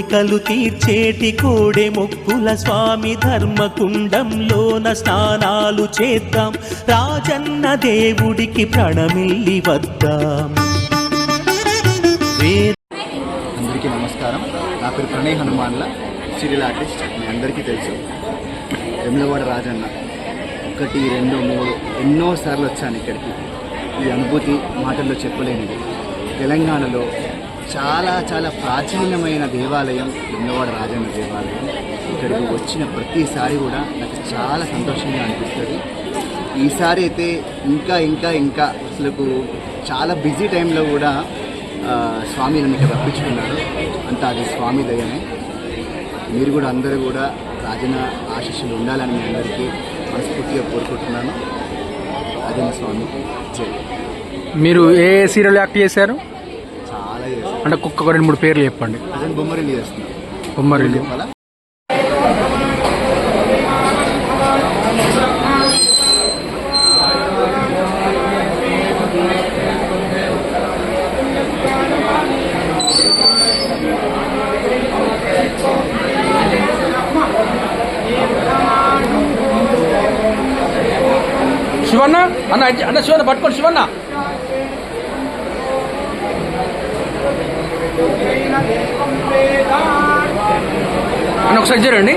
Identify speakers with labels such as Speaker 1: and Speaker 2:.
Speaker 1: కోరికలు తీర్చేటి కోడే మొక్కుల స్వామి ధర్మకుండంలోన స్నానాలు చేద్దాం. రాజన్న దేవుడికి ప్రణమిల్లి వద్దాం.
Speaker 2: అందరికీ నమస్కారం. నా పేరు ప్రణయ్ హనుమాన్ల. Serial artist. మీ అందరికీ తెలుసు. వెములవాడ రాజన్న. ఒకటి రెండు మూడు ఎన్నో సార్లు వచ్చాను ఇక్కడికి. ఈ అనుభూతి మాటల్లో చెప్పలేనిది. తెలంగాణలో చాలా చాలా ప్రాచీనమైన దేవాలయం వెములవాడ రాజన్న దేవాలయం. ఇక్కడికి వచ్చిన ప్రతిసారి కూడా నాకు చాలా సంతోషంగా అనిపిస్తుంది. ఈసారి అయితే ఇంకా ఇంకా ఇంకా అసలు చాలా బిజీ టైంలో కూడా స్వామి నన్ను ఇక్కడ రప్పించుకున్నారు. అంతా అది స్వామి దయనే. మీరు కూడా అందరూ కూడా రాజన ఆశీస్సులు ఉండాలని మీ అందరికీ మనస్ఫూర్తిగా కోరుకుంటున్నాను. రాజన స్వామి స్వామికి జై.
Speaker 3: మీరు ఏ సీరియల్ యాక్ట్ చేశారు? అంటే ఒక్కొక్క రెండు మూడు పేర్లు చెప్పండి.
Speaker 2: చెప్పాలా?
Speaker 3: శివన్న? అన్న అన్న శివన్న పట్టుకోండి శివన్న. anak saja rendi.